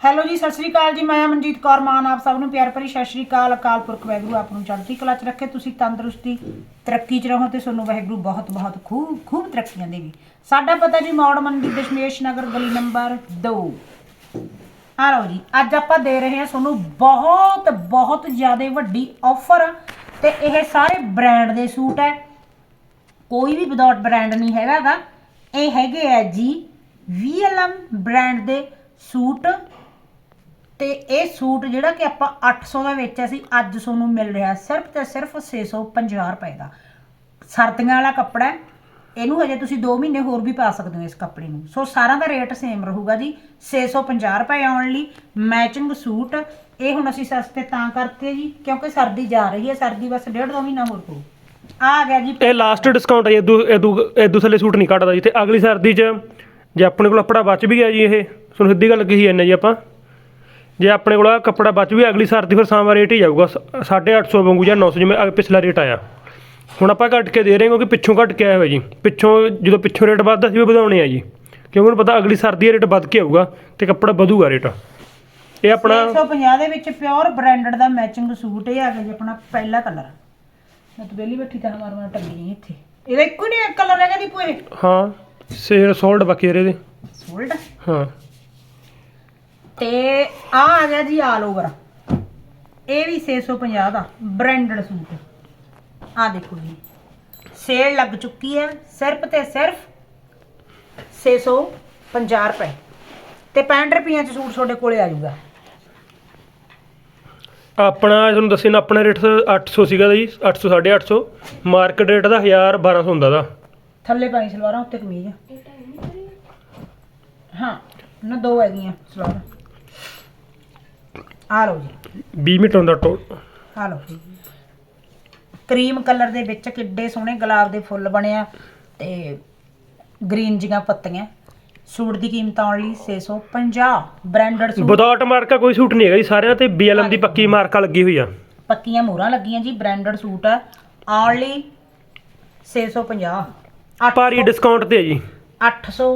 Hello ਜੀ, ਸਤਿ ਸ਼੍ਰੀ ਅਕਾਲ ਜੀ। ਮੈਂ ਮਨਜੀਤ ਕੌਰ ਮਾਨ, ਆਪ ਸਭ ਨੂੰ ਪਿਆਰ ਭਰੀ ਸਤਿ ਸ਼੍ਰੀ ਅਕਾਲ। ਅਕਾਲ ਪੁਰਖ ਵਾਹਿਗੁਰੂ, ਆਪ ਨੂੰ ਚੜ੍ਹਦੀ ਕਲਾ 'ਚ ਰੱਖੇ ਤੁਸੀਂ, ਤੰਦਰੁਸਤੀ, ਤਰੱਕੀ 'ਚ ਰਹੋ ਤੇ ਤੁਹਾਨੂੰ ਵਾਹਿਗੁਰੂ ਬਹੁਤ ਬਹੁਤ ਖੂਬ ਖੂਬ ਤਰੱਕੀਆਂ ਦੇਵੇ। ਸਾਡਾ ਪਤਾ ਜੀ, ਮੌੜ ਮੰਡੀ, ਦਸ਼ਮੇਸ਼ ਨਗਰ, ਗਲੀ ਨੰਬਰ 2 ਆ ਲਓ ਜੀ, ਅੱਜ ਆਪਾਂ ਦੇ ਰਹੇ ਹਾਂ ਤੁਹਾਨੂੰ ਬਹੁਤ ਬਹੁਤ ਜ਼ਿਆਦਾ ਵੱਡੀ ਆਫਰ ਤੇ ਇਹ ਸਾਰੇ ਬ੍ਰਾਂਡ ਦੇ ਸੂਟ ਹੈ। ਕੋਈ ਵੀ ਵਿਦਆਊਟ ਬ੍ਰਾਂਡ ਨਹੀਂ ਹੈਗਾਗਾ ਇਹ ਹੈਗੇ ਆ ਜੀ VLM ਬ੍ਰਾਂਡ ਦੇ ਸੂਟ। ਤੇ ਇਹ ਸੂਟ ਜਿਹੜਾ ਕਿ ਆਪਾਂ 800 ਦਾ ਵੇਚਿਆ ਸੀ, ਅੱਜ ਤੁਹਾਨੂੰ ਮਿਲ ਰਿਹਾ ਸਿਰਫ ਤੇ ਸਿਰਫ 650 ਰੁਪਏ ਦਾ। ਸਰਦੀਆਂ ਵਾਲਾ ਕੱਪੜਾ ਇਹਨੂੰ ਹਜੇ ਤੁਸੀਂ 2 ਮਹੀਨੇ ਹੋਰ ਵੀ ਪਾ ਸਕਦੇ ਹੋ ਇਸ ਕੱਪੜੇ ਨੂੰ। ਸੋ ਸਾਰਿਆਂ ਦਾ ਰੇਟ ਸੇਮ ਰਹੂਗਾ ਜੀ 650 ਰੁਪਏ ਓਨਲੀ ਮੈਚਿੰਗ ਸੂਟ। ਇਹ ਹੁਣ ਅਸੀਂ ਸਸਤੇ ਤਾਂ ਕਰਤੇ ਜੀ, ਕਿਉਂਕਿ ਸਰਦੀ ਜਾ ਰਹੀ ਹੈ, ਸਰਦੀ ਬਸ ਡੇਢ ਦੋ ਮਹੀਨਾ ਹੋਰ ਪਊ। ਆ ਗਿਆ ਜੀ। ਇਹ ਲਾਸਟ ਡਿਸਕਾਊਂਟ ਹੈ ਇਦੋਂ ਇਦੋਂ ਇਦੋਂ ਥੱਲੇ ਸੂਟ ਨਹੀਂ ਕੱਟਦਾ ਜੀ। ਤੇ ਅਗਲੀ ਸਰਦੀ 'ਚ ਜੇ ਆਪਣੇ ਕੋਲ ਕੱਪੜਾ ਬਚ ਵੀ ਗਿਆ ਜੀ ਇਹ, ਤੁਹਾਨੂੰ ਸਿੱਧੀ ਗੱਲ ਕਹੀ ਜਾਂਦਾ ਜੀ ਆਪਾਂ। ਜੇ ਆਪਣੇ ਕੋਲ ਆਹ ਕੱਪੜਾ ਬਚ ਵੀ ਅਗਲੀ ਸਰਦੀ ਫਿਰ ਸਾਵਾ ਰੇਟ ਹੀ ਜਾਊਗਾ 850 ਵਾਂਗੂ ਜਾਂ 900 ਜਿਵੇਂ ਪਿਛਲਾ ਰੇਟ ਆਇਆ। ਹੁਣ ਆਪਾਂ ਘੱਟ ਕੇ ਦੇ ਰਹੇ ਹਾਂ ਕਿਉਂਕਿ ਪਿੱਛੋਂ ਘੱਟ ਕੇ ਆਇਆ ਹੋਇਆ ਜੀ। ਪਿੱਛੋਂ ਜਦੋਂ ਪਿੱਛੋਂ ਰੇਟ ਵੱਧਦਾ ਸੀ ਉਹ ਵਧਾਉਣੇ ਆ ਜੀ। ਕਿਉਂਕਿ ਉਹਨੂੰ ਪਤਾ ਅਗਲੀ ਸਰਦੀ ਦਾ ਰੇਟ ਵੱਧ ਕੇ ਆਊਗਾ ਤੇ ਕੱਪੜਾ ਵਧੂਗਾ ਰੇਟ ਇਹ ਆਪਣਾ 150 ਦੇ ਵਿੱਚ ਪਿਓਰ ਬ੍ਰਾਂਡਡ ਦਾ ਮੈਚਿੰਗ ਸੂਟ ਇਹ ਆ ਗਿਆ ਜੀ ਆਪਣਾ ਪਹਿਲਾ ਕਲਰ ਮੈਂ ਤਾਂ ਪਹਿਲੀ ਬੈਠੀ ਤਾਂ ਮਾਰ ਮਾਰ ਟੰਗੀ ਨਹੀਂ ਇੱਥੇ। ਇਹਦਾ ਇੱਕੋ ਹੀ ਕਲਰ ਹੈਗਾ ਦੀਪੂ ਇਹ। ਹਾਂ ਸੇਲ ਸੋਲਡ ਬਾਕੀ ਇਹਦੇ ਦੇ। ਸੋਲਡ ਹਾਂ। ਤੇ ਆ ਆ ਗਿਆ ਜੀ ਆਲ ਓਵਰ ਇਹ ਵੀ 650 ਦਾ ਬ੍ਰਾਂਡਡ ਸੂਟ। ਆ ਦੇਖੋ ਜੀ। ਸੇਲ ਲੱਗ ਚੁੱਕੀ ਹੈ ਸਿਰਫ ਤੇ ਸਿਰਫ 650 ਰੁਪਏ। ਤੇ 65 ਰੁਪਈਆਂ ਚ ਸੂਟ ਤੁਹਾਡੇ ਕੋਲੇ ਆ ਜਾਊਗਾ। ਆਪਣਾ ਤੁਹਾਨੂੰ ਦੱਸਿਆ ਨਾ ਆਪਣਾ ਰੇਟ 800 ਸੀਗਾ ਜੀ 800 850 ਮਾਰਕੀਟ ਰੇਟ ਦਾ 1000 1200 ਹੁੰਦਾ ਦਾ। ਥੱਲੇ ਪਾਈ ਸਲਵਾਰਾਂ ਉੱਤੇ ਕਮੀਜ਼। ਹਾਂ ਨਾ ਦੋ ਹੈਗੀਆਂ ਸਲਵਾਰਾਂ। ਆ ਲਓ ਜੀ। 20 ਮੀਟਰ ਹੁੰਦਾ ਟੋ ਆ ਲਓ ਜੀ। ਕਰੀਮ ਕਲਰ ਦੇ ਵਿੱਚ ਕਿੱਡੇ ਸੋਹਣੇ ਗੁਲਾਬ ਦੇ ਫੁੱਲ ਬਣਿਆ ਤੇ ਗ੍ਰੀਨ ਜੀਆਂ ਪੱਤੀਆਂ। ਸੂਟ ਦੀ ਕੀਮਤ ਆਉਣ ਲਈ 650 ਬ੍ਰਾਂਡਡ ਸੂਟ। ਵਿਦਆਊਟ ਮਾਰਕਾ ਕੋਈ ਸੂਟ ਨਹੀਂ ਹੈਗਾ ਜੀ ਸਾਰਿਆਂ ਤੇ BLM ਦੀ ਪੱਕੀ ਮਾਰਕਾ ਲੱਗੀ ਹੋਈ ਆ। ਪੱਕੀਆਂ ਮੋਹਰਾਂ ਲੱਗੀਆਂ ਜੀ ਬ੍ਰਾਂਡਡ ਸੂਟ ਆ। ਆਉਣ ਲਈ 650 ਭਾਰੀ ਡਿਸਕਾਊਂਟ ਤੇ ਹੈ ਜੀ। 800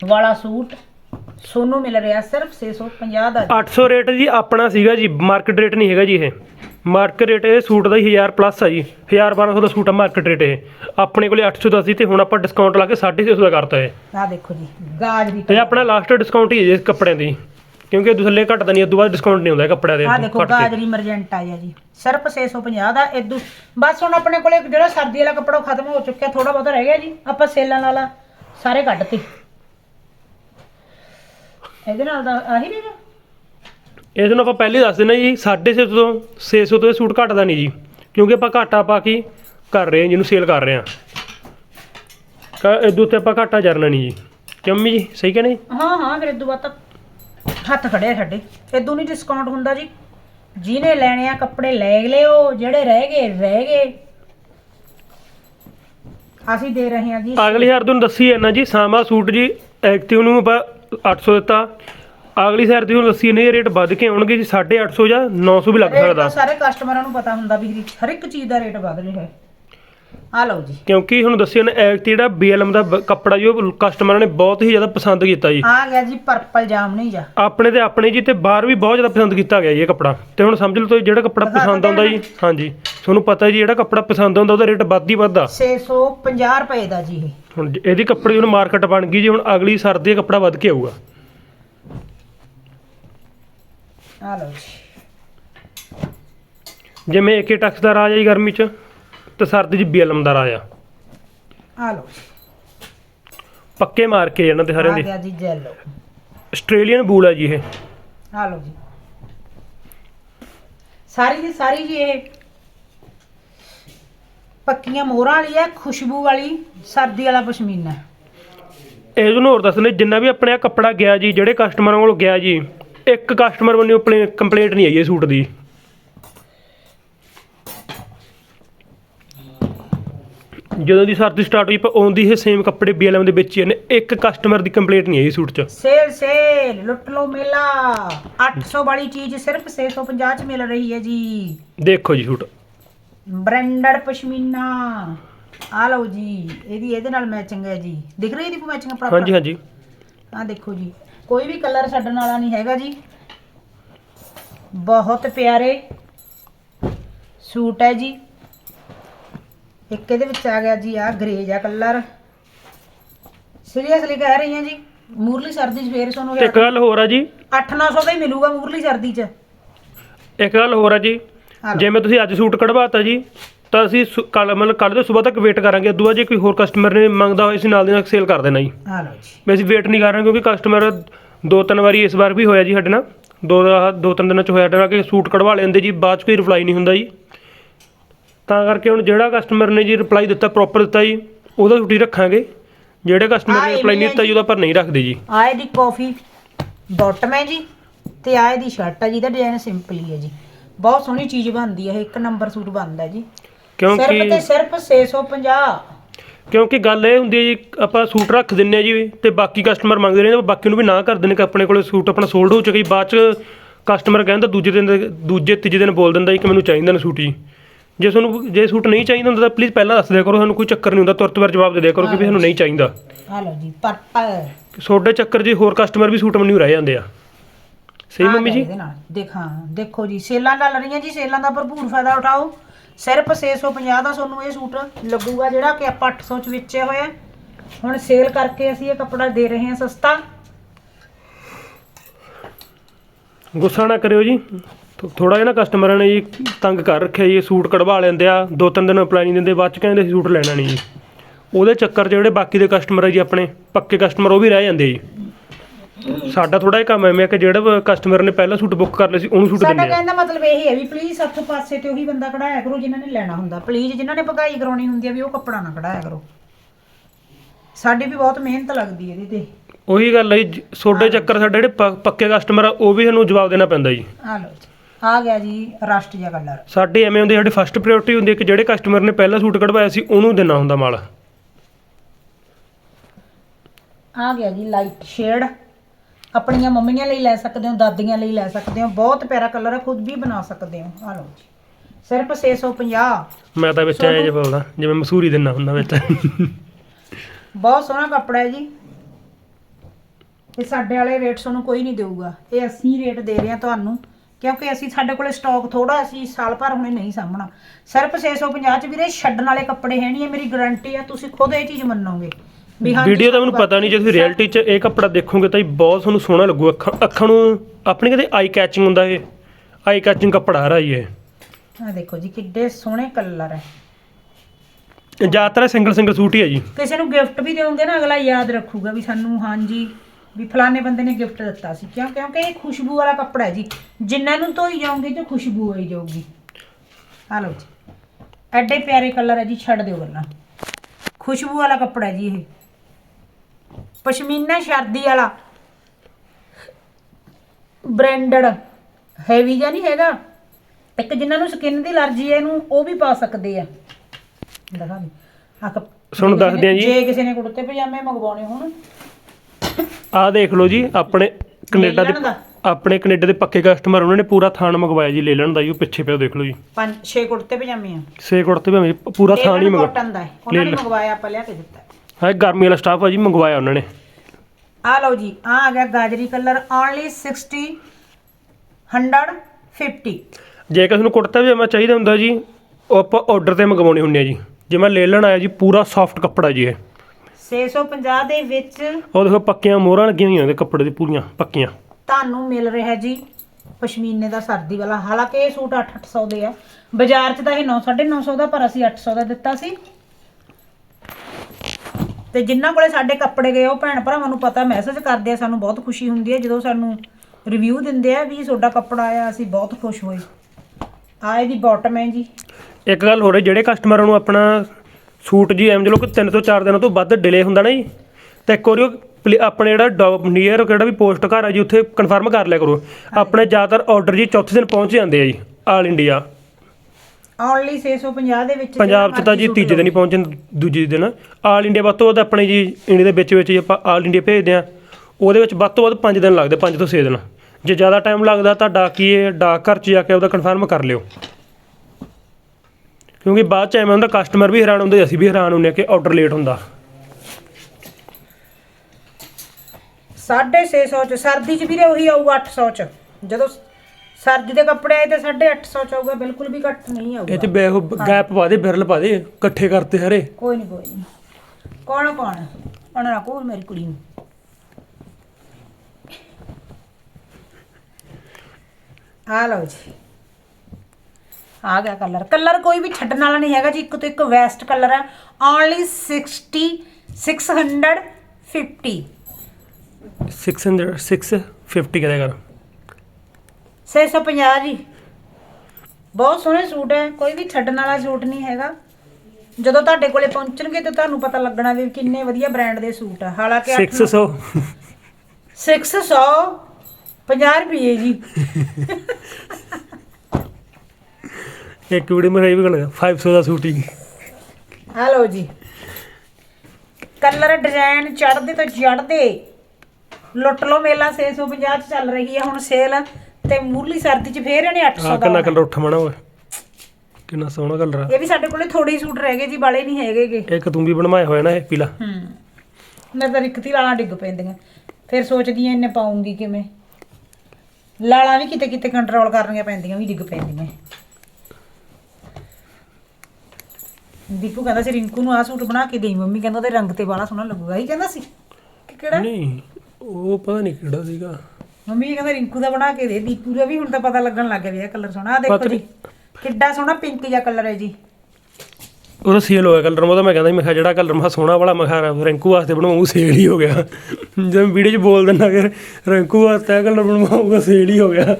ਵਾਲਾ ਸੂਟ। ਸੋਨੂੰ ਮਿਲ ਰਿਹਾ ਸਿਰਫ 650 ਦਾ 800 ਰੇਟ ਜੀ ਆਪਣਾ ਸੀਗਾ ਜੀ ਮਾਰਕੀਟ ਰੇਟ ਨਹੀਂ ਹੈਗਾ ਜੀ ਇਹ। ਮਾਰਕੀਟ ਰੇਟ ਇਹ ਸੂਟ ਦਾ ਹੀ 1000 ਪਲੱਸ ਆ ਜੀ। 1000 1200 ਦਾ ਸੂਟ ਆ ਮਾਰਕੀਟ ਰੇਟ ਇਹ। ਆਪਣੇ ਕੋਲੇ 800 ਦਾ ਸੀ ਤੇ ਹੁਣ ਆਪਾਂ ਡਿਸਕਾਊਂਟ ਲਾ ਕੇ 650 ਦਾ ਕਰਤਾ ਇਹ। ਆ ਦੇਖੋ ਜੀ ਗਾਜ ਦੀ ਤੇ ਆਪਣਾ ਲਾਸਟ ਡਿਸਕਾਊਂਟ ਹੀ ਹੈ ਜੀ ਇਸ ਕੱਪੜਿਆਂ ਦੀ। ਕਿਉਂਕਿ ਦੂਸਰੇ ਘਟਦਾ ਨਹੀਂ ਉਦੋਂ ਬਾਅਦ ਡਿਸਕਾਊਂਟ ਨਹੀਂ ਹੁੰਦਾ ਕੱਪੜਿਆਂ ਦੇ ਆ ਦੇਖੋ ਘੱਟ ਤੇ। ਗਾਜਰੀ ਮਰਜੈਂਟਾ ਆ ਜੀ। ਸਿਰਫ 650 ਦਾ ਇਦੋਂ ਬਸ ਹੁਣ ਆਪਣੇ ਕੋਲੇ ਜਿਹੜਾ ਸਰਦੀ ਵਾਲਾ ਕੱਪੜਾ ਖਤਮ ਹੋ ਚੁੱਕਿਆ ਥੋੜਾ ਬਹੁਤਾ ਰਹਿ ਗਿਆ ਜੀ। ਆਪਾਂ ਸੇਲਾਂ ਵਾਲਾ ਸਾਰੇ ਕੱਢਤੇ। ਇਹਦੇ ਨਾਲ ਦਾ ਆਹੀ ਰਹੇਗਾ ਇਸ ਨੂੰ ਆਪਾਂ ਪਹਿਲੇ ਦੱਸ ਦਿੰਦੇ ਜੀ 650 ਤੋਂ 600 ਤੋਂ ਇਹ ਸੂਟ ਘਟਦਾ ਨਹੀਂ ਜੀ ਕਿਉਂਕਿ ਆਪਾਂ ਘਾਟਾ ਪਾ ਕੇ ਕਰ ਰਹੇ ਹਾਂ ਜਿਹਨੂੰ ਸੇਲ ਕਰ ਰਹੇ ਹਾਂ। ਕਾ ਤੇ ਆਪਾਂ ਘਾਟਾ ਜਰਨਾ ਨਹੀਂ ਜੀ। ਕਿਉਂਮੀ ਜੀ ਸਹੀ ਕਹਿੰਦੇ ਹਾਂ ਹਾਂ ਫਿਰ ਇਦੋਂ ਬਾਅਦ ਤਾਂ ਹੱਥ ਖੜੇ ਆ ਸਾਡੇ। ਇਦੋਂ ਨਹੀਂ ਡਿਸਕਾਊਂਟ ਹੁੰਦਾ ਜੀ। ਜਿਹਨੇ ਲੈਣੇ ਆ ਕੱਪੜੇ ਲੈ ਲਿਓ ਜਿਹੜੇ ਰਹਿ ਗਏ ਰਹਿ ਗਏ। ਅਸੀਂ ਦੇ ਰਹੇ ਹਾਂ ਜੀ ਅਗਲੀ ਹਰ ਤੁਹਾਨੂੰ ਦੱਸੀ ਨਾ ਜੀ ਸਾਮਾ ਸੂਟ ਜੀ ਐਕਟਿਵ ਨੂੰ ਆਪਾਂ 800 ਦਿੱਤਾ। ਅਗਲੀ ਸਾਰ ਦੀ ਤੁਹਾਨੂੰ ਦੱਸੀ ਨੇ ਰੇਟ ਵੱਧ ਕੇ ਆਉਣਗੇ ਜੀ 850 ਜਾਂ 900 ਵੀ ਲੱਗ ਸਕਦਾ। ਤਾਂ ਸਾਰੇ ਕਸਟਮਰਾਂ ਨੂੰ ਪਤਾ ਹੁੰਦਾ ਵੀ ਹਰ ਇੱਕ ਚੀਜ਼ ਦਾ ਰੇਟ ਵਧ ਰਿਹਾ ਹੈ। ਆ ਲਓ ਜੀ। ਕਿਉਂਕਿ ਹੁਣ ਦੱਸਿਆ ਨਾ ਐਕਟ ਜਿਹੜਾ BLM ਦਾ ਬ- ਕੱਪੜਾ ਜੀ ਉਹ ਕਸਟਮਰਾਂ ਨੇ ਬਹੁਤ ਹੀ ਜ਼ਿਆਦਾ ਪਸੰਦ ਕੀਤਾ ਜੀ। ਆ ਗਿਆ ਜੀ ਪਰਪਲ ਜਾਮਨੀ ਜਾ। ਆਪਣੇ ਤੇ ਆਪਣੇ ਜੀ ਤੇ ਬਾਹਰ ਵੀ ਬਹੁਤ ਜ਼ਿਆਦਾ ਪਸੰਦ ਕੀਤਾ ਗਿਆ ਜੀ ਇਹ ਕੱਪੜਾ। ਤੇ ਹੁਣ ਸਮਝ ਲਓ ਤੁਸੀਂ ਜਿਹੜਾ ਕੱਪੜਾ ਪਸੰਦ ਆਉਂਦਾ ਜੀ। ਹਾਂਜੀ। ਤੁਹਾਨੂੰ ਪਤਾ ਜੀ ਜਿਹੜਾ ਕੱਪੜਾ ਪਸੰਦ ਆਉਂਦਾ ਉਹਦਾ ਰੇਟ ਵੱਧ ਹੀ ਵੱਧਦਾ 650 ਰੁਪਏ ਦਾ ਜੀ ਇਹ। ਹੁਣ ਜ- ਇਹਦੀ ਕੱਪੜੇ ਦੀ ਹੁਣ ਮਾਰਕੀਟ ਬਣ ਗਈ ਜੀ ਹੁਣ ਅਗਲੀ ਸਰਦੀ ਦਾ ਕੱਪੜਾ ਵੱਧ ਕੇ ਆਊਗਾ। ਆ ਲਓ ਜੀ। ਜਿਵੇਂ ਏਕੇ ਟੈਕਸ ਦਾ ਰਾਜ ਹੈ ਜੀ ਗਰਮੀ 'ਚ ਤੇ ਸਰਦੀ 'ਚ BLM ਦਾ ਰਾਜ ਆ। ਆ ਲਓ ਜੀ। ਪੱਕੇ ਮਾਰ ਕੇ ਇਹਨਾਂ ਦੇ ਸਾਰਿਆਂ ਆ ਦੇ ਗਿਆ ਜੀ ਜੈਲੋ ਆਸਟ੍ਰੇਲੀਅਨ ਬੂਲ ਆ ਜੀ ਇਹ। ਆ ਲਓ ਜੀ। ਸਾਰੀ ਦੀ ਸਾਰੀ ਜੀ ਇਹ। ਪੱਕੀਆਂ ਮੋਹਰਾਂ ਵਾਲੀ ਆ ਖੁਸ਼ਬੂ ਵਾਲੀ ਸਰਦੀ ਵਾਲਾ ਪਸ਼ਮੀਨਾ ਇਹ ਤੁਹਾਨੂੰ ਹੋਰ ਦੱਸਣੇ ਜਿੰਨਾ ਵੀ ਆਪਣੇ ਆ ਕੱਪੜਾ ਗਿਆ ਜੀ ਜਿਹੜੇ ਕਸਟਮਰਾਂ ਕੋਲ ਗਿਆ ਜੀ ਇੱਕ ਕਸਟਮਰ ਵੱਲੋਂ ਕੰਪਲੇਂਟ ਨਹੀਂ ਆਈ ਇਹ ਸੂਟ ਦੀ। ਜਦੋਂ ਦੀ ਸਰਦੀ ਸਟਾਰਟ ਹੋਈ ਪਰ ਆਉਂਦੀ ਇਹ ਸੇਮ ਕੱਪੜੇ BLM ਦੇ ਵਿੱਚ ਹੀ ਨੇ ਇੱਕ ਕਸਟਮਰ ਦੀ ਕੰਪਲੇਂਟ ਨਹੀਂ ਆਈ ਸੂਟ 'ਚ। ਸੇਲ ਸੇਲ ਲੁੱਟ ਲਓ ਮੇਲਾ। 800 ਵਾਲੀ ਚੀਜ਼ ਸਿਰਫ 650 ਚ ਮਿਲ ਰਹੀ ਹੈ ਜੀ। ਦੇਖੋ ਜੀ ਸੂਟ। ਬ੍ਰਾਂਡਡ ਪਸ਼ਮੀਨਾ। ਆ ਲਓ ਜੀ ਇਹਦੀ ਇਹਦੇ ਨਾਲ ਮੈਚਿੰਗ ਹੈ ਜੀ। ਦਿਖ ਰਹੀ ਹੈ ਦੀ ਮੈਚਿੰਗ ਪ੍ਰੋਪਰ ਹਾਂਜੀ ਹਾਂਜੀ। ਆ ਦੇਖੋ ਜੀ ਕੋਈ ਵੀ ਕਲਰ ਛੱਡਣ ਵਾਲਾ ਨਹੀਂ ਹੈਗਾ ਜੀ। ਬਹੁਤ ਪਿਆਰੇ ਸੂਟ ਹੈ ਜੀ। ਇੱਕ ਇਹਦੇ ਵਿੱਚ ਆ ਗਿਆ ਜੀ ਆ ਗ੍ਰੇ ਜਿਹਾ ਕਲਰ ਸੀਰੀਅਸਲੀ ਕਹਿ ਰਹੀ ਹਾਂ ਜੀ ਮੂਰਲੀ ਸਰਦੀ 'ਚ ਫੇਰ ਤੁਹਾਨੂੰ ਤੇ ਇੱਕ ਗੱਲ ਹੋਰ ਆ ਜੀ। 8-900 ਦਾ ਹੀ ਮਿਲੂਗਾ ਮੂਰਲੀ ਸਰਦੀ 'ਚ। ਇੱਕ ਗੱਲ ਹੋਰ ਆ ਜੀ। ਜਿਵੇਂ ਤੁਸੀਂ ਅੱਜ ਸੂਟ ਕਢਵਾਤਾ ਜੀ ਤਾਂ ਅਸੀਂ ਕੱਲ ਮਤਲਬ ਕੱਲ ਤੋਂ ਸਵੇਰ ਤੱਕ ਵੇਟ ਕਰਾਂਗੇ ਉਦੋਂ ਬਾਅਦ ਜੇ ਕੋਈ ਹੋਰ ਕਸਟਮਰ ਨੇ ਮੰਗਦਾ ਹੋਏ ਅਸੀਂ ਨਾਲ ਦੀ ਨਾਲ ਸੇਲ ਕਰ ਦੇਣਾ ਜੀ। ਆ ਲਓ ਜੀ। ਵੀ ਅਸੀਂ ਵੇਟ ਨਹੀਂ ਕਰ ਰਹੇ ਕਿਉਂਕਿ ਕਸਟਮਰ ਦੋ ਤਿੰਨ ਵਾਰੀ ਇਸ ਵਾਰ ਵੀ ਹੋਇਆ ਜੀ ਸਾਡੇ ਨਾਲ। ਦੋ ਦੋ ਤਿੰਨ ਦਿਨਾਂ ਚ ਹੋਇਆ ਨਾਲ ਕਿ ਸੂਟ ਕਢਵਾ ਲੈਂਦੇ ਜੀ ਬਾਅਦ ਚ ਕੋਈ ਰਿਪਲਾਈ ਨਹੀਂ ਹੁੰਦਾ ਜੀ। ਤਾਂ ਕਰਕੇ ਹੁਣ ਜਿਹੜਾ ਕਸਟਮਰ ਨੇ ਜੀ ਰਿਪਲਾਈ ਦਿੱਤਾ ਪ੍ਰੋਪਰ ਦਿੱਤਾ ਜੀ ਉਹਦਾ ਛੁੱਟੀ ਰੱਖਾਂਗੇ। ਜਿਹੜੇ ਕਸਟਮਰ ਨੇ ਰਿਪਲਾਈ ਨਹੀਂ ਦਿੱਤਾ ਜੀ ਉਹਦਾ ਪਰ ਨਹੀਂ ਰੱਖਦੇ ਜੀ। ਆਏ ਦੀ ਕਾਫੀ ਬਾਟਮ ਹੈ ਜੀ ਤੇ ਆਏ ਦੀ ਸ਼ਰਟ ਹੈ ਜੀ ਦਾ ਡਿਜ਼ਾਈਨ ਸਿੰਪਲ ਹੀ ਹੈ ਜੀ। ਬਹੁਤ ਸੋਹਣੀ ਚੀਜ਼ ਬਣਦੀ ਹੈ ਇੱਕ ਨੰਬਰ ਸੂਟ ਬਣਦਾ ਜੀ। ਸਿਰਫ ਕਿਉਂਕਿ ਤੇ ਸਿਰਫ 650 ਕਿਉਂਕਿ ਗੱਲ ਇਹ ਹੁੰਦੀ ਹੈ ਜੀ ਆਪਾਂ ਸੂਟ ਰੱਖ ਦਿੰਨੇ ਆ ਜੀ ਤੇ ਬਾਕੀ ਕਸਟਮਰ ਮੰਗਦੇ ਰਹਿੰਦੇ ਬਾਕੀ ਨੂੰ ਵੀ ਨਾ ਕਰ ਦਿੰਦੇ ਕਿ ਆਪਣੇ ਕੋਲੇ ਸੂਟ ਆਪਣਾ ਸੋਲਡ ਹੋ ਚੁੱਕਾ ਜੀ ਬਾਅਦ ਚ ਕਸਟਮਰ ਕਹਿੰਦਾ ਦੂਜੇ ਦਿਨ ਦੂਜੇ ਤੀਜੇ ਦਿਨ ਬੋਲ ਦਿੰਦਾ ਜੀ ਕਿ ਮੈਨੂੰ ਚਾਹੀਦਾ ਨਾ ਸੂਟ ਜੀ। ਜੇ ਤੁਹਾਨੂੰ ਜੇ ਸੂਟ ਨਹੀਂ ਚਾਹੀਦਾ ਹੁੰਦਾ ਤਾਂ ਪਲੀਜ਼ ਪਹਿਲਾਂ ਦੱਸ ਦਿਆ ਕਰੋ ਸਾਨੂੰ ਕੋਈ ਚੱਕਰ ਨਹੀਂ ਹੁੰਦਾ ਤੁਰਤ ਵਾਰ ਜਵਾਬ ਦੇ ਦਿਆ ਕਰੋ ਕਿ ਵੀ ਸਾਨੂੰ ਨਹੀਂ ਚਾਹੀਦਾ। ਆ ਲਓ ਜੀ ਪਰਪਲ ਤੁਹਾਡੇ ਚੱਕਰ 'ਚ ਹੋਰ ਕਸਟਮਰ ਵੀ ਸੂਟ ਮੈਨੂੰ ਰਹਿ ਜਾਂਦੇ ਆ। ਸਹੀ ਮੰਮੀ ਜੀ? ਇਹਦੇ ਨਾਲ। ਦੇਖਾਂ ਦੇਖੋ ਜੀ ਸੇਲਾਂ ਚੱਲ ਰਹੀਆਂ ਜੀ ਸੇਲਾਂ ਦਾ ਭਰਪੂਰ ਫਾਇਦਾ ਉਠਾਓ। ਸਿਰਫ 650 ਦਾ ਤੁਹਾਨੂੰ ਇਹ ਸੂਟ ਲੱਗੂਗਾ ਜਿਹੜਾ ਕਿ ਆਪਾਂ 800 ਚ ਵੇਚਿਆ ਹੋਇਆ ਹੁਣ ਸੇਲ ਕਰਕੇ ਅਸੀਂ ਇਹ ਕੱਪੜਾ ਦੇ ਰਹੇ ਹਾਂ ਸਸਤਾ। ਗੁੱਸਾ ਨਾ ਕਰਿਓ ਜੀ। ਥੋੜਾ ਜਿਹਾ ਨਾ ਕਸਟਮਰਾਂ ਨੇ ਜੀ ਤੰਗ ਕਰ ਰੱਖਿਆ ਜੀ ਸੂਟ ਕਢਵਾ ਲੈਂਦੇ ਆ। ਦੋ ਤਿੰਨ ਦਿਨ ਅਪਲਾਈ ਨਹੀਂ ਦਿੰਦੇ ਬਾਅਦ ਚ ਕਹਿੰਦੇ ਅਸੀਂ ਸੂਟ ਲੈਣਾ ਨਹੀਂ ਜੀ। ਉਹਦੇ ਚੱਕਰ 'ਚ ਜਿਹੜੇ ਬਾਕੀ ਦੇ ਕਸਟਮਰ ਆ ਜੀ ਆਪਣੇ ਪੱਕੇ ਕਸਟਮਰ ਉਹ ਵੀ ਰਹਿ ਜਾਂਦੇ ਜੀ। ਸਾਡਾ ਥੋੜਾ ਜਿਹਾ ਕੰਮ ਐਵੇਂ ਆ ਕਿ ਜਿਹੜਾ ਕਸਟਮਰ ਨੇ ਪਹਿਲਾਂ ਸੂਟ ਬੁੱਕ ਕਰ ਲਿਆ ਸੀ ਉਹਨੂੰ ਸੂਟ ਸਾਡਾ ਦਿੰਦੇ ਆ। ਕਹਿਣ ਦਾ ਮਤਲਬ ਇਹ ਹੈ ਵੀ ਪਲੀਜ਼ ਹੱਥ ਪਾਸੇ ਤੇ ਉਹੀ ਬੰਦਾ ਕਢਾਇਆ ਕਰੋ ਜਿਨ੍ਹਾਂ ਨੇ ਲੈਣਾ ਹੁੰਦਾ। ਪਲੀਜ਼ ਜਿਨ੍ਹਾਂ ਨੇ ਭਗਾਈ ਕਰਾਉਣੀ ਹੁੰਦੀ ਹੈ ਵੀ ਉਹ ਕੱਪੜਾ ਨਾ ਕਢਾਇਆ ਕਰੋ। ਸਾਡੀ ਵੀ ਬਹੁਤ ਮਿਹਨਤ ਲੱਗਦੀ ਹੈ ਇਹਦੇ ਤੇ। ਉਹੀ ਗੱਲ ਹੈ। ਤੁਹਾਡੇ ਚੱਕਰ ਸਾਡੇ ਜਿਹੜੇ ਪ- ਪੱਕੇ ਕਸਟਮਰ ਆ ਉਹ ਵੀ ਸਾਨੂੰ ਜਵਾਬ ਦੇਣਾ ਪੈਂਦਾ ਜੀ। ਆ ਲਓ ਜੀ। ਆ ਗਿਆ ਜੀ ਰਸਟ ਜਿਹਾ ਕਲਰ ਸਾਡੇ ਐਵੇਂ ਹੁੰਦੇ ਸਾਡੀ ਫਸਟ ਪ੍ਰਾਇੋਰਟੀ ਹੁੰਦੀ ਹੈ ਕਿ ਜਿਹੜੇ ਕਸਟਮਰ ਨੇ ਪਹਿਲਾਂ ਸੂਟ ਕਢਵਾਇਆ ਸੀ ਉਹਨੂੰ ਦੇਣਾ ਹੁੰਦਾ ਮਾਲ। ਆ ਗਿਆ ਜੀ ਲਾਈਟ ਸ਼ੇਡ ਆਪਣੀਆਂ ਮੰਮੀਆਂ ਲਈ ਲੈ ਸਕਦੇ ਹੋ ਦਾਦੀਆਂ ਲਈ ਲੈ ਸਕਦੇ ਹੋ ਬਹੁਤ ਪਿਆਰਾ ਕਲਰ ਹੈ ਖੁਦ ਵੀ ਬਣਾ ਸਕਦੇ ਹੋ। ਆ ਲਓ ਜੀ। ਸਿਰਫ 650 ਮੈਂ ਤਾਂ ਵਿੱਚ ਐਂ ਜੇ ਬੋਲਦਾ ਜਿਵੇਂ ਮਸੂਰੀ ਦਿੰਦਾ ਹੁੰਦਾ ਵਿੱਚ। ਬਹੁਤ ਸੋਹਣਾ ਕੱਪੜਾ ਹੈ ਜੀ। ਇਹ ਸਾਡੇ ਵਾਲੇ ਰੇਟ ਤੁਹਾਨੂੰ ਕੋਈ ਨਹੀਂ ਦੇਊਗਾ। ਇਹ ਅਸੀਂ ਰੇਟ ਦੇ ਰਹੇ ਹਾਂ ਤੁਹਾਨੂੰ ਕਿਉਂਕਿ ਅਸੀਂ ਸਾਡੇ ਕੋਲੇ ਸਟਾਕ ਥੋੜਾ ਅਸੀਂ ਸਾਲ ਭਰ ਹੁਣੇ ਨਹੀਂ ਸਾਹਮਣਾ ਸਿਰਫ 650 ਚ ਵੀਰੇ ਛੱਡਣ ਵਾਲੇ ਕੱਪੜੇ ਹੈ ਨਹੀਂ ਇਹ ਮੇਰੀ ਗਾਰੰਟੀ ਆ ਤੁਸੀਂ ਖੁਦ ਇਹ ਚੀਜ਼ ਮੰਨੋਗੇ। ਵੀ ਵੀਡੀਓ ਤਾਂ ਮੈਨੂੰ ਪਤਾ ਨਹੀਂ ਜੇ ਤੁਸੀਂ ਰਿਐਲਿਟੀ 'ਚ ਇਹ ਕੱਪੜਾ ਦੇਖੋਗੇ ਤਾਂ ਇਹ ਬਹੁਤ ਤੁਹਾਨੂੰ ਸੋਹਣਾ ਲੱਗੂ। ਅੱਖਾਂ ਅੱਖਾਂ ਨੂੰ ਆਪਣੀ ਕਹਿੰਦੇ ਆਈ ਕੈਚਿੰਗ ਹੁੰਦਾ ਇਹ। ਆਈ ਕੈਚਿੰਗ ਕੱਪੜਾ ਆ ਰਿਹਾ ਇਹ। ਆ ਦੇਖੋ ਜੀ ਕਿੱਡੇ ਸੋਹਣੇ ਕਲਰ ਹੈ। ਜ਼ਿਆਦਾਤਰ ਸਿੰਗਲ ਸਿੰਗਲ ਸੂਟ ਹੀ ਹੈ ਜੀ। ਕਿਸੇ ਨੂੰ ਗਿਫਟ ਵੀ ਦਿਓਗੇ ਨਾ ਅਗਲਾ ਯਾਦ ਰੱਖੂਗਾ ਵੀ ਸਾਨੂੰ ਹਾਂਜੀ ਵੀ ਫਲਾਣੇ ਬੰਦੇ ਨੇ ਗਿਫਟ ਦਿੱਤਾ ਸੀ। ਕਿਉਂ ਕਿਉਂਕਿ ਇਹ ਖੁਸ਼ਬੂ ਵਾਲਾ ਕੱਪੜਾ ਹੈ ਜੀ। ਜਿੰਨਾਂ ਨੂੰ ਧੋਈ ਜਾਓਗੇ ਤੇ ਖੁਸ਼ਬੂ ਆਈ ਜਾਊਗੀ। ਆ ਲਓ ਜੀ। ਐਡੇ ਪਿਆਰੇ ਕਲਰ ਹੈ ਜੀ ਛੱਡ ਦਿਓ ਗੱਲਾਂ। ਖੁਸ਼ਬੂ ਵਾਲਾ ਕੱਪੜਾ ਹੈ ਜੀ ਇਹ। ਪਸ਼ਮੀਨਾ ਸ਼ਰਦੀ ਵਾਲਾ। ਬ੍ਰਾਂਡਡ ਹੈਵੀ ਜਿਹਾ ਨਹੀਂ ਹੈਗਾ। ਇੱਕ ਜਿਨ੍ਹਾਂ ਨੂੰ ਸਕਿਨ ਦੀ ਅਲਰਜੀ ਹੈ ਇਹਨੂੰ ਉਹ ਵੀ ਪਾ ਸਕਦੇ ਆ। ਦਿਖਾ ਦੇ। ਆ ਜੇ ਕਿਸੇ ਦੱਸਦੇ ਨੇ- ਜੀ। ਜੇ ਕਿਸੇ ਨੇ ਕੁੜਤੇ ਪਜਾਮੇ ਮੰਗਵਾਉਣੇ ਹੋਣ। ਆਹ ਦੇਖ ਲਓ ਜੀ ਆਪਣੇ ਕੈਨੇਡਾ ਦੇ ਲੈਣ ਦਾ। ਆਪਣੇ ਕੈਨੇਡਾ ਦੇ ਪੱਕੇ ਕਸਟਮਰ ਉਹਨਾਂ ਨੇ ਪੂਰਾ ਥਾਨ ਮੰਗਵਾਇਆ ਜੀ ਲੈ ਲੈਣ ਦਾ ਜੀ ਉਹ ਪਿੱਛੇ ਪਿਆ ਦੇਖ ਲਓ ਜੀ। ਪੰਜ ਛੇ ਕੁੜਤੇ ਪਜਾਮੇ ਆ। ਸੇ ਕੁੜਤੇ ਭਾਵੇਂ ਪੂਰਾ ਥਾਨ ਹੀ ਮੰਗਵਾ ਕਾਟਨ ਦਾ ਹੈ। ਉਹਨਾਂ ਨੇ ਲੈ ਲਓ। ਮੰਗਵਾਇਆ ਆਪਾਂ ਲਿਆ ਕੇ ਦਿੱਤਾ ਹਾਂ ਇਹ ਗਰਮੀ ਵਾਲਾ ਸਟਾਫ ਆ ਜੀ ਮੰਗਵਾਇਆ ਉਹਨਾਂ ਨੇ। ਆ ਲਓ ਜੀ ਆ ਆ ਗਿਆ ਗਾਜਰੀ ਕਲਰ ਓਨਲੀ 60 150 ਜੇ ਕਿਸੇ ਨੂੰ ਕੁੜਤਾ ਪਜਾਮਾ ਚਾਹੀਦਾ ਹੁੰਦਾ ਜੀ ਉਹ ਆਪਾਂ ਆਰਡਰ ਤੇ ਮੰਗਵਾਉਣੇ ਹੁੰਦੇ ਆ ਜੀ। ਜੇ ਮੈਂ ਲੈ ਲੈਣ ਆਇਆ ਜੀ ਪੂਰਾ ਸੌਫਟ ਕੱਪੜਾ ਜੀ ਇਹ। 650 ਦੇ ਵਿੱਚ ਉਹ ਦੇਖੋ ਪੱਕੀਆਂ ਮੋਹਰਾਂ ਲੱਗੀਆਂ ਹੋਈਆਂ ਉਹਦੇ ਕੱਪੜੇ ਦੀ ਪੂਰੀਆਂ ਪੱਕੀਆਂ। ਤੁਹਾਨੂੰ ਮਿਲ ਰਿਹਾ ਜੀ ਪਸ਼ਮੀਨੇ ਦਾ ਸਰਦੀ ਵਾਲਾ। ਹਾਲਾਂਕਿ ਇਹ ਸੂਟ 8-800 ਦੇ ਆ। ਬਾਜ਼ਾਰ 'ਚ ਤਾਂ ਇਹ 9 950 ਦਾ ਪਰ ਅਸੀਂ 800 ਦਾ ਦਿੱਤਾ ਸੀ। ਤੇ ਜਿਨ੍ਹਾਂ ਕੋਲੇ ਸਾਡੇ ਕੱਪੜੇ ਗਏ ਉਹ ਭੈਣ ਭਰਾਵਾਂ ਨੂੰ ਪਤਾ ਮੈਸੇਜ ਕਰਦੇ ਆ ਸਾਨੂੰ ਬਹੁਤ ਖੁਸ਼ੀ ਹੁੰਦੀ ਹੈ ਜਦੋਂ ਸਾਨੂੰ ਰਿਵਿਊ ਦਿੰਦੇ ਆ ਵੀ ਤੁਹਾਡਾ ਕੱਪੜਾ ਆਇਆ ਅਸੀਂ ਬਹੁਤ ਖੁਸ਼ ਹੋਏ। ਆ ਇਹਦੀ ਬਾਟਮ ਹੈ ਜੀ। ਇੱਕ ਗੱਲ ਹੋ ਰਹੀ ਜਿਹੜੇ ਕਸਟਮਰਾਂ ਨੂੰ ਆਪਣਾ ਸੂਟ ਜੀ ਐਮ ਚਲੋ ਕਿ 3 ਤੋਂ 4 ਦਿਨਾਂ ਤੋਂ ਵੱਧ ਡਿਲੇ ਹੁੰਦਾ ਨਾ ਜੀ ਤਾਂ ਇੱਕ ਵਾਰੀ ਉਹ ਪਲੇ- ਆਪਣੇ ਜਿਹੜਾ ਨੀਅਰ ਕਿਹੜਾ ਵੀ ਪੋਸਟ ਘਰ ਆ ਜੀ ਉੱਥੇ ਕਨਫਰਮ ਕਰ ਲਿਆ ਕਰੋ। ਆਪਣੇ ਜ਼ਿਆਦਾਤਰ ਆਰਡਰ ਜੀ ਚੌਥੇ ਦਿਨ ਪਹੁੰਚ ਜਾਂਦੇ ਆ ਜੀ ਆਲ ਇੰਡੀਆ ਓਨਲੀ 650 ਦੇ ਵਿੱਚ ਪੰਜਾਬ 'ਚ ਤਾਂ ਜੀ ਤੀਜੇ ਦਿਨ ਹੀ ਪਹੁੰਚਣ ਦੂਜੇ ਦਿਨ। ਆਲ ਇੰਡੀਆ ਵੱਧ ਤੋਂ ਵੱਧ ਆਪਣੇ ਜੀ ਇੰਡੀਆ ਦੇ ਵਿੱਚ ਵਿੱਚ ਜੇ ਆਪਾਂ ਆਲ ਇੰਡੀਆ ਭੇਜਦੇ ਆ ਉਹਦੇ ਵਿੱਚ ਵੱਧ ਤੋਂ ਵੱਧ 5 ਦਿਨ ਲੱਗਦੇ 5 ਤੋਂ 6 ਦਿਨ। ਜੇ ਜ਼ਿਆਦਾ ਟਾਈਮ ਲੱਗਦਾ ਤਾਂ ਡਾਕੀਏ ਡਾਕ ਘਰ 'ਚ ਜਾ ਕੇ ਉਹਦਾ ਕਨਫਰਮ ਕਰ ਲਿਓ। ਕਿਉਂਕਿ ਬਾਅਦ 'ਚ ਐਵੇਂ ਹੁੰਦਾ ਕਸਟਮਰ ਵੀ ਹੈਰਾਨ ਹੁੰਦੇ ਅਸੀਂ ਵੀ ਹੈਰਾਨ ਹੁੰਦੇ ਹਾਂ ਕਿ ਆਰਡਰ ਲੇਟ ਹੁੰਦਾ। 650 ਚ ਸਰਦੀ ਚ ਵੀਰੇ ਉਹੀ ਆਊਗਾ 800 ਚ। ਜਦੋਂ ਸਰਦੀ ਦੇ ਕੱਪੜੇ ਆਏ ਤੇ 850 ਚ ਆਊਗਾ ਬਿਲਕੁਲ ਵੀ ਘੱਟ ਨਹੀਂ ਇਹ ਆਊਗਾ ਬੈ ਉਹ ਗੈਪ ਪਾ ਦੇ ਬਿਰਲ ਪਾ ਦੇ ਇਕੱਠੇ ਕਰਤੇ ਹਰੇ। ਕੋਈ ਨਹੀਂ ਕੋਈ ਨਹੀਂ ਕੌਣ ਕੌਣ ਉਹਨਾਂ ਨਾਲ ਕੋਲ ਮੇਰੀ ਕੁੜੀ ਨੂੰ। ਆ ਲਓ ਜੀ। ਆ ਗਿਆ ਕਲਰ। ਕਲਰ ਕੋਈ ਵੀ ਛੱਡਣ ਵਾਲਾ ਨਹੀਂ ਹੈਗਾ ਜੀ ਇੱਕ ਤੋਂ ਇੱਕ ਵੈਸਟ ਕਲਰ ਹੈ ਓਨਲੀ 60 650 600 650 ਕਰਿਆ ਕਰ 650 ਜੀ। ਬਹੁਤ ਸੋਹਣੇ ਸੂਟ ਹੈ ਕੋਈ ਵੀ ਛੱਡਣ ਵਾਲਾ ਸੂਟ ਨਹੀਂ ਹੈਗਾ। ਜਦੋਂ ਤੁਹਾਡੇ ਕੋਲੇ ਪਹੁੰਚਣਗੇ ਤੇ ਤੁਹਾਨੂੰ ਪਤਾ ਲੱਗਣਾ ਵੀ ਕਿੰਨੇ ਵਧੀਆ ਬ੍ਰਾਂਡ ਦੇ ਸੂਟ ਆ। ਹਾਲਾਂਕਿ ਅੱਠ- 600 600 50 ਰੁਪਏ ਜੀ। ਇੱਕ ਵੀਡੀਓ ਮੇਰਾ ਇਹ ਵੀ ਗੱਲ 500 ਦਾ ਸੂਟ ਹੀ। ਆ ਲਓ ਜੀ। ਕਲਰ ਡਿਜ਼ਾਈਨ ਚੜਦੇ ਤੋਂ ਚੜਦੇ ਲੁੱਟ ਲੋ ਮੇਲਾ 650 ਚ ਚੱਲ ਰਹੀ ਹੈ ਹੁਣ ਸੇਲ ਤੇ ਮੂਰਲੀ ਸਰਦੀ ਚ ਫੇਰ ਇਹਨੇ 800 ਆ ਦਾ ਕਿੰਨਾ ਕਲਰ ਉੱਠ ਮਣਾ ਓਏ? ਕਿੰਨਾ ਸੋਹਣਾ ਕਲਰ ਆ। ਇਹ ਵੀ ਸਾਡੇ ਕੋਲੇ ਥੋੜੇ ਹੀ ਸੂਟ ਰਹਿ ਗਏ ਜੀ ਬਾਲੇ ਨਹੀਂ ਹੈਗੇਗੇ ਇੱਕ ਤੂੰ ਵੀ ਬਣਵਾਇਆ ਹੋਇਆ ਨਾ ਇਹ ਪੀਲਾ? ਹੂੰ। ਮੈਂ ਤਾਂ ਰਿਕਤੀ ਲਾਲਾਂ ਡਿੱਗ ਪੈਂਦੀਆਂ। ਫਿਰ ਸੋਚਦੀ ਐ ਇਹਨੇ ਪਾਉਂਗੀ ਕਿਵੇਂ। ਲਾਲਾਂ ਵੀ ਕਿਤੇ ਕਿਤੇ ਕੰਟਰੋਲ ਕਰਨੀਆਂ ਪੈਂਦੀਆਂ ਵੀ ਡਿੱਗ ਪੈਂਦੀਆਂ। ਦੀਪੂ ਕਹਿੰਦਾ ਸੀ ਰਿੰਕੂ ਨੂੰ ਆਹ ਸੂਟ ਬਣਾ ਕੇ ਦੇਈ। ਮੰਮੀ ਕਹਿੰਦਾ ਉਹਦੇ ਰੰਗ ਤੇ ਬਾਲਾ ਸੋਹਣਾ ਲੱਗੂਗਾ। ਹੀ ਕਹਿੰਦਾ ਸੀ ਕਿ ਕਿਹੜਾ? ਨਹੀਂ ਉਹ ਪਤਾ ਨਹੀਂ ਕਿਹੜਾ ਸੀਗਾ। ਮੰਮੀ ਕਹਿੰਦਾ ਰਿੰਕੂ ਦਾ ਬਣਾ ਕੇ ਦੇ ਦੀਪੂ ਦਾ ਵੀ ਹੁਣ ਤਾਂ ਪਤਾ ਲੱਗਣ ਲੱਗ ਗਿਆ ਵੀ ਇਹ ਕਲਰ ਸੋਹਣਾ ਆ ਦੇਖੋ ਜੀ। ਕਿੱਡਾ ਸੋਹਣਾ ਪਿੰਕ ਜਿਹਾ ਕਲਰ ਹੈ ਜੀ। ਉਹਦਾ ਸੇਲ ਹੋਇਆ ਕਲਰ ਉਹਦਾ ਮੈਂ ਕਹਿੰਦਾ ਮੈਂ ਕਿਹਾ ਜਿਹੜਾ ਕਲਰ ਮੈਂ ਸੋਹਣਾ ਵਾਲਾ ਮੈਂ ਕਿਹਾ ਰੈਂਕੂ ਵਾਸਤੇ ਬਣਾਉਂ ਸੇਲ ਹੀ ਹੋ ਗਿਆ। ਜਦੋਂ ਵੀਡੀਓ 'ਚ ਬੋਲ ਦਿੰਦਾ ਕਿ ਰੈਂਕੂ ਵਾਸਤੇ ਕਲਰ ਬਣਵਾਉਂਗਾ ਸੇਲ ਹੀ ਹੋ ਗਿਆ।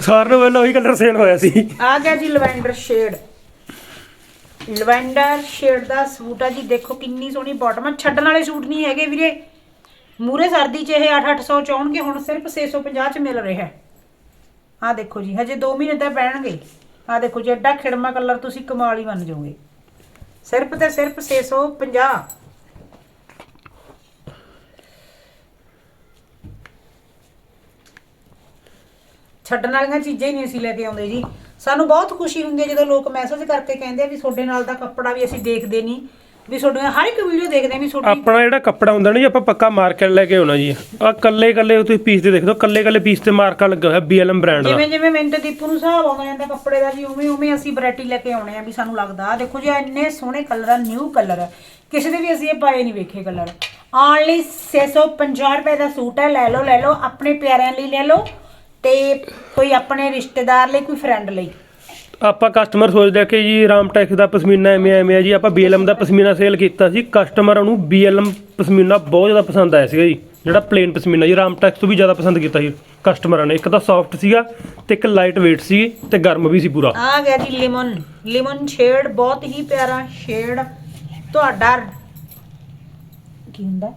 ਸਾਰਿਆਂ ਨੂੰ ਪਹਿਲਾਂ ਉਹੀ ਕਲਰ ਸੇਲ ਹੋਇਆ ਸੀ। ਆ ਗਿਆ ਜੀ ਲਵੈਂਡਰ ਸ਼ੇਡ ਲਵੈਂਡਰ ਸ਼ੇਡ ਦਾ ਸੂਟ ਆ ਜੀ ਦੇਖੋ ਕਿੰਨੀ ਸੋਹਣੀ ਬਾਟਮ ਛੱਡਣ ਵਾਲੇ ਸੂਟ ਨਹੀਂ ਹੈਗੇ ਵੀਰੇ। ਮੂਰੇ ਸਰਦੀ 'ਚ ਇਹ 8-800 ਚ ਆਉਣਗੇ ਹੁਣ ਸਿਰਫ 650 ਚ ਮਿਲ ਰਿਹਾ। ਆ ਦੇਖੋ ਜੀ, ਹਜੇ 2 ਮਹੀਨੇ ਤਾਂ ਪੈਣਗੇ। ਆ ਦੇਖੋ ਜੀ, ਐਡਾ ਖਿੜਮਾ ਕਲਰ ਤੁਸੀਂ ਕਮਾਲ ਹੀ ਮੰਨ ਜਾਓਗੇ। ਸਿਰਫ ਤੇ ਸਿਰਫ 650 ਛੱਡਣ ਵਾਲੀਆਂ ਚੀਜ਼ਾਂ ਹੀ ਨਹੀਂ ਅਸੀਂ ਲੈ ਕੇ ਆਉਂਦੇ ਜੀ। ਸਾਨੂੰ ਬਹੁਤ ਖੁਸ਼ੀ ਹੁੰਦੀ ਹੈ ਜਦੋਂ ਲੋਕ ਮੈਸੇਜ ਕਰਕੇ ਕਹਿੰਦੇ ਆ ਵੀ ਤੁਹਾਡੇ ਨਾਲ ਦਾ ਕੱਪੜਾ ਵੀ ਅਸੀਂ ਦੇਖਦੇ ਨਹੀਂ। ਵੀ ਤੁਹਾਡੀਆਂ ਹਰ ਇੱਕ ਵੀਡੀਓ ਦੇਖਦੇ ਵੀ ਤੁਹਾਡੀ ਆਪਣਾ ਜਿਹੜਾ ਕੱਪੜਾ ਹੁੰਦਾ ਨਾ ਜੀ ਆਪਾਂ ਪੱਕਾ ਮਾਰਕਰ ਲੈ ਕੇ ਆਉਣਾ ਜੀ। ਆ ਕੱਲੇ ਕੱਲੇ ਤੁਸੀਂ ਪੀਸ ਤੇ ਦੇਖ ਲਓ ਕੱਲੇ ਕੱਲੇ ਪੀਸ ਤੇ ਮਾਰਕਾ ਲੱਗਾ ਹੋਇਆ BLM ਬ੍ਰਾਂਡ ਦਾ। ਜਿਵੇਂ ਜਿਵੇਂ ਮੈਨੂੰ ਤੇ ਦੀਪੂ ਨੂੰ ਹਿਸਾਬ ਆਉਂਦਾ ਜਾਂਦਾ ਕੱਪੜੇ ਦਾ ਜੀ ਉਵੇਂ ਉਵੇਂ ਅਸੀਂ ਵੈਰਾਈਟੀ ਲੈ ਕੇ ਆਉਣੇ ਆ ਵੀ ਸਾਨੂੰ ਲੱਗਦਾ ਆ ਦੇਖੋ ਜੀ ਇੰਨੇ ਸੋਹਣੇ ਕਲਰ ਆ ਨਿਊ ਕਲਰ ਆ। ਕਿਸੇ ਦੇ ਵੀ ਅਸੀਂ ਇਹ ਪਾਏ ਨਹੀਂ ਵੇਖੇ ਕਲਰ ਓਨਲੀ 650 ਰੁਪਏ ਦਾ ਸੂਟ ਹੈ ਲੈ ਲਓ ਲੈ ਲਓ ਆਪਣੇ ਪਿਆਰਿਆਂ ਲਈ ਲੈ ਲਓ ਤੇ ਕੋਈ ਆਪਣੇ ਰਿਸ਼ਤੇਦਾਰ ਲਈ ਕੋਈ ਫਰੈਂਡ ਲਈ। ਆਪਾਂ ਕਸਟਮਰ ਸੋਚਦੇ ਆ ਕਿ ਜੀ ਰਾਮਟੈਕਸ ਦਾ ਪਸ਼ਮੀਨਾ ਐਵੇਂ ਐਵੇਂ ਆ ਜੀ ਆਪਾਂ BLM ਦਾ ਪਸ਼ਮੀਨਾ ਸੇਲ ਕੀਤਾ ਸੀ। ਕਸਟਮਰਾਂ ਨੂੰ BLM ਪਸ਼ਮੀਨਾ ਬਹੁਤ ਜ਼ਿਆਦਾ ਪਸੰਦ ਆਇਆ ਸੀਗਾ ਜੀ ਜਿਹੜਾ ਪਲੇਨ ਪਸ਼ਮੀਨਾ ਜੀ ਰਾਮਟੈਕਸ ਤੋਂ ਵੀ ਜ਼ਿਆਦਾ ਪਸੰਦ ਕੀਤਾ ਜੀ ਕਸਟਮਰਾਂ ਨੇ। ਇੱਕ ਤਾਂ ਸੌਫਟ ਸੀਗਾ ਤੇ ਇੱਕ ਲਾਈਟ weight ਸੀ ਤੇ ਗਰਮ ਵੀ ਸੀ ਪੂਰਾ। ਆ ਗਿਆ ਜੀ ਲੈਮਨ ਲੈਮਨ ਸ਼ੇਡ ਬਹੁਤ ਹੀ ਪਿਆਰਾ ਸ਼ੇਡ ਤੁਹਾਡਾ ਕੀ ਹੁੰਦਾ?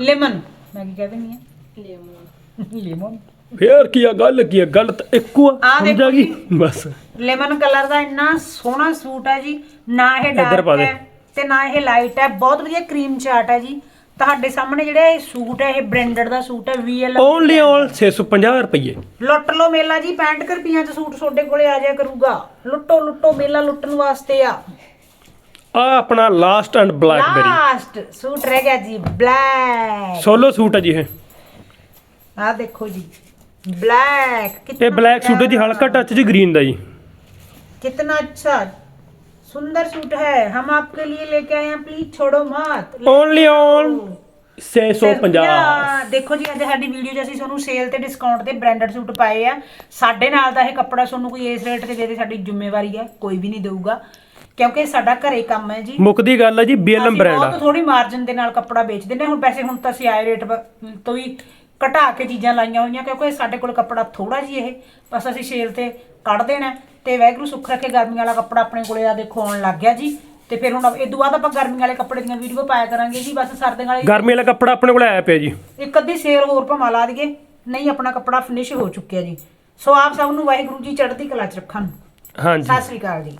ਲੈਮਨ ਮੈਂ ਕੀ ਕਹਿੰਦੀ ਆ? ਲੈਮਨ ਲੈਮਨ ਫੇਰ ਕੀ ਆ ਗੱਲ ਕੀ ਆ? ਗੱਲ ਤਾਂ ਇੱਕੋ ਆ ਆਹ ਸਮਝ ਦੇਖੋ ਆ ਗਈ ਬਸ। ਲੈਮਨ ਕਲਰ ਦਾ ਇੰਨਾ ਸੋਹਣਾ ਸੂਟ ਹੈ ਜੀ ਨਾ ਇਹ ਇੱਧਰ ਪਾ ਡਾਰਕ ਦੇ। ਹੈ ਤੇ ਨਾ ਇਹ ਲਾਈਟ ਹੈ। ਬਹੁਤ ਵਧੀਆ ਕਰੀਮ ਚਾਰਟ ਹੈ ਜੀ। ਤੁਹਾਡੇ ਸਾਹਮਣੇ ਜਿਹੜਾ ਇਹ ਸੂਟ ਹੈ ਇਹ ਬ੍ਰਾਂਡਡ ਦਾ ਸੂਟ ਹੈ VL ਓਨਲੀ ਓਨ 650 ਰੁਪਏ ਲੁੱਟ ਲੋ ਮੇਲਾ ਜੀ 65 ਕੁ ਰੁਪਈਆਂ ਚ ਸੂਟ ਤੁਹਾਡੇ ਕੋਲੇ ਆ ਜਾਇਆ ਕਰੂਗਾ। ਲੁੱਟੋ ਲੁੱਟੋ ਮੇਲਾ ਲੁੱਟਣ ਵਾਸਤੇ ਆ। ਆ ਆਪਣਾ last and blackberry last suit ਰਹਿ ਗਿਆ ਜੀ ਬਲੈਕ ਸੋਲੋ ਸੂਟ ਹੈ ਜੀ ਇਹ। ਆ ਦੇਖੋ ਜੀ ਬਲੈਕ ਇਹ ਬਲੈਕ ਸੂਟ ਹੈ ਜੀ ਹਲਕਾ ਟੱਚ ਜੀ ਗ੍ਰੀਨ ਦਾ ਜੀ कितना अच्छा सुंदर सूट है हम आपके लिए लेके आए हैं प्लीज छोड़ो मत ਓਨਲੀ ਓਨ 650 ਯਾ, ਦੇਖੋ ਜੀ ਅੱਜ ਸਾਡੀ ਵੀਡੀਓ 'ਚ ਅਸੀਂ ਤੁਹਾਨੂੰ ਸੇਲ ਤੇ ਡਿਸਕਾਊਂਟ ਤੇ ਬ੍ਰਾਂਡਡ ਸੂਟ ਪਾਏ ਆ ਸਾਡੇ ਨਾਲ ਦਾ ਇਹ ਕੱਪੜਾ ਤੁਹਾਨੂੰ ਕੋਈ ਇਸ ਰੇਟ ਤੇ ਦੇ ਦੇ ਸਾਡੀ ਜ਼ਿੰਮੇਵਾਰੀ ਹੈ ਕੋਈ ਵੀ ਨਹੀਂ ਦੇਊਗਾ ਕਿਉਂਕਿ ਸਾਡਾ ਘਰੇ ਕੰਮ ਹੈ ਜੀ ਮੁੱਕਦੀ ਗੱਲ ਹੈ ਜੀ BLM ਅਸੀਂ ਬ੍ਰਾਂਡ ਆ ਬਹੁਤ ਥੋੜੀ ਮਾਰਜਨ ਦੇ ਨਾਲ ਕੱਪੜਾ ਵੇਚਦੇ ਨੇ ਹੁਣ ਵੈਸੇ ਹੁਣ ਤਾਂ ਅਸੀਂ ਆਏ ਰੇਟ ਤੋਂ ਵੀ ਘਟਾ ਕੇ ਚੀਜ਼ਾਂ ਲਾਈਆਂ ਹੋਈਆਂ ਕਿਉਂਕਿ ਸਾਡੇ ਕੋਲ ਕੱਪੜਾ ਥੋੜਾ ਜੀ ਇਹ। ਬਸ ਅਸੀਂ ਸੇਲ ਤੇ ਕੱਢ ਦੇਣਾ ਤੇ ਵੈਗਰੂ ਸੁੱਖ ਰੱਖੇ ਗਰਮੀਆਂ ਵਾਲਾ ਕੱਪੜਾ ਆਪਣੇ ਕੋਲੇ ਆ ਦੇਖੋ ਆਉਣ ਲੱਗ ਗਿਆ ਜੀ। ਤੇ ਫਿਰ ਹੁਣ ਇਹ ਬਾਅਦ ਆਪਾਂ ਗਰਮੀਆਂ ਵਾਲੇ ਕੱਪੜੇ ਦੀਆਂ ਵੀਡੀਓ ਪਾਇਆ ਕਰਾਂਗੇ ਜੀ ਬਸ ਸਰਦੀਆਂ ਵਾਲੇ ਗਰਮੀ ਵਾਲਾ ਕੱਪੜਾ ਆਪਣੇ ਕੋਲ ਆਇਆ ਪਿਆ ਜੀ। ਇੱਕ ਅੱਧੀ ਸੇਲ ਹੋਰ ਭਾਵੇਂ ਲਾ ਦਈਏ ਨਹੀਂ ਆਪਣਾ ਕੱਪੜਾ ਫਿਨਿਸ਼ ਹੋ ਚੁੱਕਿਆ ਜੀ। ਸੋ ਆਪ ਸਭ ਨੂੰ ਵਾਹਿਗੁਰੂ ਜੀ ਚੜ੍ਹਦੀ ਕਲਾ ਚ ਰੱਖਣ। ਹਾਂਜੀ। ਸਤਿ ਸ੍ਰੀ ਅਕਾਲ ਜੀ।